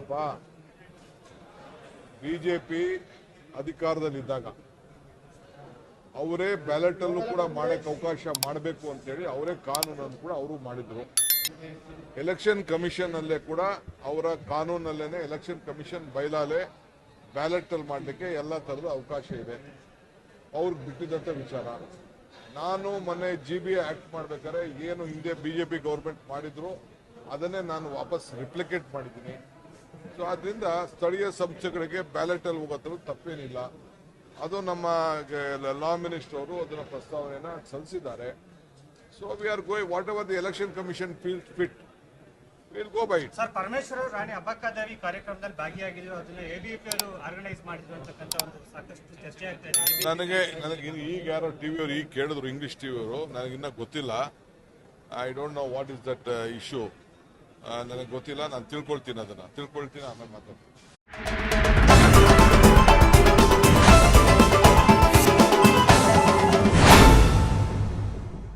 ನೋಡಪ್ಪ ಬಿಜೆಪಿ ಅಧಿಕಾರದಲ್ಲಿದ್ದಾಗ ಅವರೇ ಬ್ಯಾಲೆಟ್ ಅಲ್ಲೂ ಕೂಡ ಮಾಡಕ್ಕೆ ಅವಕಾಶ ಮಾಡಬೇಕು ಅಂತೇಳಿ ಅವರೇ ಕಾನೂನನ್ನು ಕೂಡ ಅವರು ಮಾಡಿದ್ರು. ಎಲೆಕ್ಷನ್ ಕಮಿಷನ್ ಅಲ್ಲೇ ಕೂಡ ಅವರ ಕಾನೂನಲ್ಲೇನೆ ಎಲೆಕ್ಷನ್ ಕಮಿಷನ್ ಬೈಲಾಲೆ ಬ್ಯಾಲೆಟ್ ಅಲ್ಲಿ ಮಾಡಲಿಕ್ಕೆ ಎಲ್ಲ ತರದ ಅವಕಾಶ ಇದೆ. ಅವ್ರಿಗೆ ಬಿಟ್ಟಿದ್ದಂತ ವಿಚಾರ. ನಾನು ಮೊನ್ನೆ ಜಿ ಬಿ ಆಕ್ಟ್ ಮಾಡ್ಬೇಕಾದ್ರೆ ಏನು ಹಿಂದೆ ಬಿಜೆಪಿ ಗೌರ್ಮೆಂಟ್ ಮಾಡಿದ್ರು ಅದನ್ನೇ ನಾನು ವಾಪಸ್ ರಿಪ್ಲಿಕೇಟ್ ಮಾಡಿದ್ದೀನಿ. ಸೊ ಆದ್ರಿಂದ ಸ್ಥಳೀಯ ಸಂಸ್ಥೆಗಳಿಗೆ ಬ್ಯಾಲೆಟ್ ಅಲ್ಲಿ ಹೋಗೋದ್ರ ತಪ್ಪೇನಿಲ್ಲ. ಅದು ನಮ್ಮ ಲಾ ಮಿನಿಸ್ಟರ್ ಅವರು ಅದರ ಪ್ರಸ್ತಾವನೆಯನ್ನ ಸಲ್ಲಿಸಿದ್ದಾರೆ. So we are going whatever the election commission feel fit will go by it sir Parameshwara Rani Abbakkadevi ಕಾರ್ಯಕ್ರಮದಲ್ಲಿ ಭಾಗಿಯಾಗಿದ್ರು ಅದನ್ನ ಎಬಿಪಿ ಅವರು ಆರ್ಗನೈಸ್ ಮಾಡಿದ್ರು ಅಂತಕ್ಕಂಥ ಒಂದು ಸಾಕಷ್ಟು ಚರ್ಚೆ ಆಗ್ತಾ ಇದೆ. ನನಗೆ ನನಗೆ ಈಗ ಯಾರೋ ಟಿವಿ ಅವರು ಈಗ ಕೇಳಿದ್ರು ಇಂಗ್ಲಿಷ್ ಟಿವಿ ಅವರು ನನಗಿನ್ನ ಗೊತ್ತಿಲ್ಲ. I don't know what is that issue ನನಗೆ ಗೊತ್ತಿಲ್ಲ ನಾನು ತಿಳ್ಕೊಳ್ತೀನಿ ಅದನ್ನು. ತಿಳ್ಕೊಳ್ತೀನಿ ಆಮೇಲೆ ಮಾತಾಡ್ತೀನಿ.